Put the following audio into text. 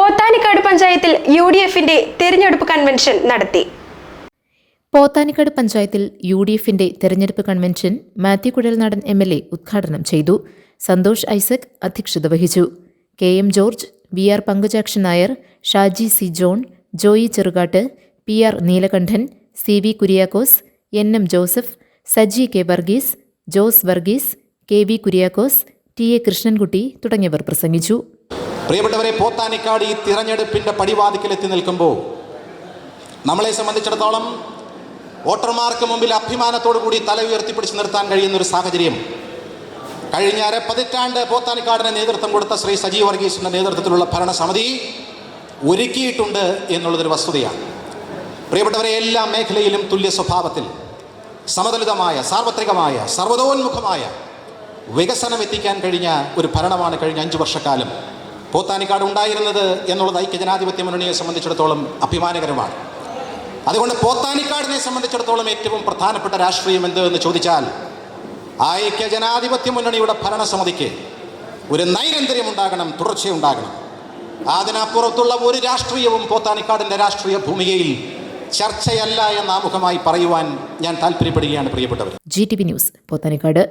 പോത്താനിക്കാട് പഞ്ചായത്തിൽ U D എഫിന്റെ തെരഞ്ഞെടുപ്പ് കൺവെൻഷൻ നടത്തി. പോത്താനിക്കാട് പഞ്ചായത്തിൽ യു ഡി എഫിന്റെ തെരഞ്ഞെടുപ്പ് convention Mathew Kuzhalnadan M L A ഉദ്ഘാടനം ചെയ്തു. സന്തോഷ് ഐസക് അധ്യക്ഷത വഹിച്ചു. K M George V R Pankajakshan Nair Shaji C John Joy Cherukattu P R Neelakantan C V Kuriakose N M Joseph Saji K Varghese Jose Varghese K V Kuriakose T A Krishnankutty തുടങ്ങിയവർ പ്രസംഗിച്ചു. പ്രിയപ്പെട്ടവരെ പോത്താനിക്കാട് ഈ തിരഞ്ഞെടുപ്പിന്റെ പടിവാതിക്കൽ എത്തി നിൽക്കുമ്പോൾ നമ്മളെ സംബന്ധിച്ചിടത്തോളം വോട്ടർമാർക്ക് മുമ്പിൽ അഭിമാനത്തോടു കൂടി തല ഉയർത്തിപ്പിടിച്ച് നിർത്താൻ കഴിയുന്ന ഒരു സാഹചര്യം. കഴിഞ്ഞ അര പതിറ്റാണ്ട് പോത്താനിക്കാടിന് നേതൃത്വം കൊടുത്ത ശ്രീ സജീവ് വർഗീസിന്റെ നേതൃത്വത്തിലുള്ള ഭരണസമിതി ഒരുക്കിയിട്ടുണ്ട് എന്നുള്ളതൊരു വസ്തുതയാണ്. പ്രിയപ്പെട്ടവരെ എല്ലാ മേഖലയിലും തുല്യ സ്വഭാവത്തിൽ സമതുലിതമായ സാർവത്രികമായ സർവതോന്മുഖമായ വികസനം എത്തിക്കാൻ കഴിഞ്ഞ ഒരു ഭരണമാണ് കഴിഞ്ഞ അഞ്ചു വർഷക്കാലം. പോത്താനിക്കാട് ഉണ്ടായിരുന്നത് എന്നുള്ളത് ഐക്യജനാധിപത്യ മുന്നണിയെ സംബന്ധിച്ചിടത്തോളം അഭിമാനകരമാണ്. അതുകൊണ്ട് പോത്താനിക്കാടിനെ സംബന്ധിച്ചിടത്തോളം ഏറ്റവും പ്രധാനപ്പെട്ട രാഷ്ട്രീയം എന്ത് എന്ന് ചോദിച്ചാൽ ഐക്യജനാധിപത്യ മുന്നണിയുടെ ഭരണസമിതിക്ക് ഒരു നൈരന്തര്യം ഉണ്ടാകണം തുടർച്ചയുണ്ടാകണം അതിനപ്പുറത്തുള്ള ഒരു രാഷ്ട്രീയവും പോത്താനിക്കാടിന്റെ രാഷ്ട്രീയ ഭൂമികയിൽ ചർച്ചയല്ല എന്ന് ആമുഖമായി പറയുവാൻ ഞാൻ താല്പര്യപ്പെടുകയാണ് പ്രിയപ്പെട്ടവർ G T V news Pothanikkad